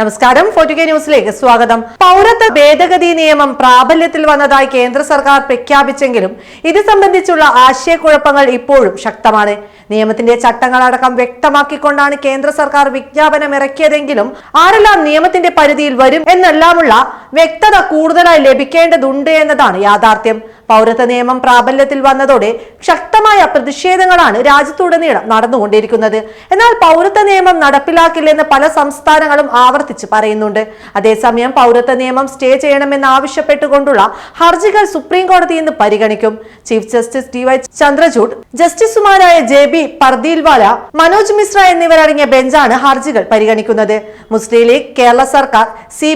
നമസ്കാരം. ഫോർട്ടി ന്യൂസിലേക്ക് സ്വാഗതം. പൗരത്വ ഭേദഗതി നിയമം പ്രാബല്യത്തിൽ വന്നതായി കേന്ദ്ര സർക്കാർ പ്രഖ്യാപിച്ചെങ്കിലും ഇത് സംബന്ധിച്ചുള്ള ആശയക്കുഴപ്പങ്ങൾ ഇപ്പോഴും ശക്തമാണ്. നിയമത്തിന്റെ ചട്ടങ്ങളടക്കം വ്യക്തമാക്കിക്കൊണ്ടാണ് കേന്ദ്ര സർക്കാർ വിജ്ഞാപനം ഇറക്കിയതെങ്കിലും ആരെല്ലാം നിയമത്തിന്റെ പരിധിയിൽ വരും എന്നെല്ലാമുള്ള വ്യക്തത കൂടുതലായി ലഭിക്കേണ്ടതുണ്ട് എന്നതാണ് യാഥാർത്ഥ്യം. പൗരത്വ നിയമം പ്രാബല്യത്തിൽ വന്നതോടെ ശക്തമായ പ്രതിഷേധങ്ങളാണ് രാജ്യത്തുടനീളം നടന്നുകൊണ്ടിരിക്കുന്നത്. എന്നാൽ പൗരത്വ നിയമം നടപ്പിലാക്കില്ലെന്ന് പല സംസ്ഥാനങ്ങളും ആവർത്തിച്ച് പറയുന്നുണ്ട്. അതേസമയം പൗരത്വ നിയമം സ്റ്റേ ചെയ്യണമെന്ന് ആവശ്യപ്പെട്ടുകൊണ്ടുള്ള ഹർജികൾ സുപ്രീം കോടതി ഇന്ന് പരിഗണിക്കും. Chief justice D Y Chandrachud ജസ്റ്റിസുമാരായ ജെ ബി പർദീൽവാല മനോജ് മിശ്ര എന്നിവരടങ്ങിയ ബെഞ്ചാണ് ഹർജികൾ പരിഗണിക്കുന്നത്. മുസ്ലിം ലീഗ് കേരള സർക്കാർ സി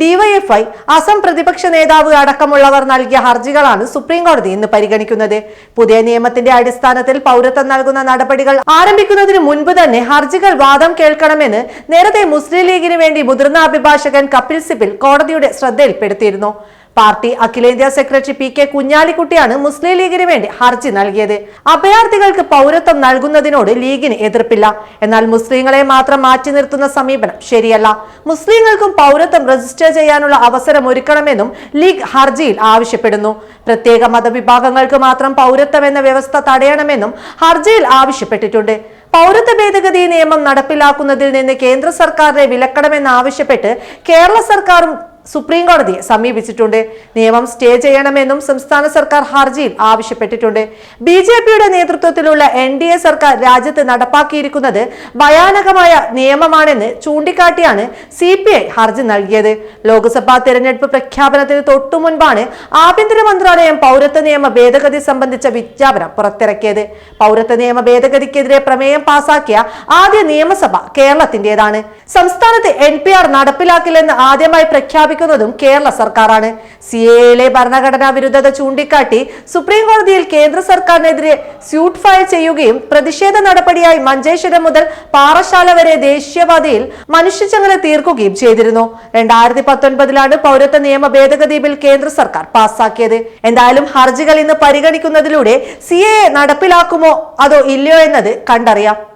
ഡിവൈഎഫ്ഐ അസം പ്രതിപക്ഷ നേതാവ് അടക്കമുള്ളവർ നൽകിയ ഹർജികളാണ് സുപ്രീം കോടതി ഇന്ന് പരിഗണിക്കുന്നത്. പുതിയ നിയമത്തിന്റെ അടിസ്ഥാനത്തിൽ പൗരത്വം നൽകുന്ന നടപടികൾ ആരംഭിക്കുന്നതിന് മുൻപ് തന്നെ ഹർജികൾ വാദം കേൾക്കണമെന്ന് നേരത്തെ മുസ്ലിം ലീഗിന് വേണ്ടി മുതിർന്ന അഭിഭാഷകൻ കപിൽ സിബിൽ കോടതിയുടെ ശ്രദ്ധയിൽപ്പെടുത്തിയിരുന്നു. പാർട്ടി അഖിലേന്ത്യാ സെക്രട്ടറി പി കെ കുഞ്ഞാലിക്കുട്ടിയാണ് മുസ്ലിം ലീഗിന് വേണ്ടി ഹർജി നൽകിയത്. അഭയാർത്ഥികൾക്ക് പൗരത്വം നൽകുന്നതിനോട് ലീഗിന് എതിർപ്പില്ല. എന്നാൽ മുസ്ലിങ്ങളെ മാത്രം മാറ്റി നിർത്തുന്ന സമീപനം ശരിയല്ല. മുസ്ലിങ്ങൾക്കും പൗരത്വം രജിസ്റ്റർ ചെയ്യാനുള്ള അവസരം ഒരുക്കണമെന്നും ലീഗ് ഹർജിയിൽ ആവശ്യപ്പെടുന്നു. പ്രത്യേക മതവിഭാഗങ്ങൾക്ക് മാത്രം പൗരത്വം എന്ന വ്യവസ്ഥ തടയണമെന്നും ഹർജിയിൽ ആവശ്യപ്പെട്ടിട്ടുണ്ട്. പൗരത്വ ഭേദഗതി നിയമം നടപ്പിലാക്കുന്നതിൽ നിന്ന് കേന്ദ്ര സർക്കാരിനെ വിലക്കണമെന്നാവശ്യപ്പെട്ട് കേരള സർക്കാരും സുപ്രീം കോടതിയെ സമീപിച്ചിട്ടുണ്ട്. നിയമം സ്റ്റേ ചെയ്യണമെന്നും സംസ്ഥാന സർക്കാർ ഹർജിയിൽ ആവശ്യപ്പെട്ടിട്ടുണ്ട്. ബി ജെ പിയുടെ നേതൃത്വത്തിലുള്ള എൻ ഡി എ സർക്കാർ രാജ്യത്ത് നടപ്പാക്കിയിരിക്കുന്നത് ഭയാനകമായ നിയമമാണെന്ന് ചൂണ്ടിക്കാട്ടിയാണ് സി പി ഐ ഹർജി നൽകിയത്. ലോക്സഭാ തെരഞ്ഞെടുപ്പ് പ്രഖ്യാപനത്തിന് തൊട്ടു മുൻപാണ് ആഭ്യന്തര മന്ത്രാലയം പൗരത്വ നിയമ ഭേദഗതി സംബന്ധിച്ച വിജ്ഞാപനം പുറത്തിറക്കിയത്. പൗരത്വ നിയമ ഭേദഗതിക്കെതിരെ പ്രമേയം പാസാക്കിയ ആദ്യ നിയമസഭ കേരളത്തിന്റേതാണ്. സംസ്ഥാനത്ത് എൻ പി ആർ നടപ്പിലാക്കില്ലെന്ന് ആദ്യമായി പ്രഖ്യാപിക്കുന്നതും കേരള സർക്കാരാണ്. സി എയിലെ ഭരണഘടനാ വിരുദ്ധത ചൂണ്ടിക്കാട്ടി സുപ്രീം കോടതിയിൽ കേന്ദ്ര സർക്കാരിനെതിരെ സ്യൂട്ട് ഫയൽ ചെയ്യുകയും പ്രതിഷേധ നടപടിയായി മഞ്ചേശ്വരം മുതൽ പാറശാല വരെ ദേശീയപാതയിൽ മനുഷ്യച്ചങ്ങല തീർക്കുകയും ചെയ്തിരുന്നു. രണ്ടായിരത്തി പത്തൊൻപതിലാണ് പൗരത്വ നിയമ ഭേദഗതി ബിൽ കേന്ദ്ര സർക്കാർ പാസാക്കിയത് എന്തായാലും ഹർജികൾ ഇന്ന് പരിഗണിക്കുന്നതിലൂടെ സി നടപ്പിലാക്കുമോ അതോ ഇല്ലയോ എന്നത് കണ്ടറിയാം.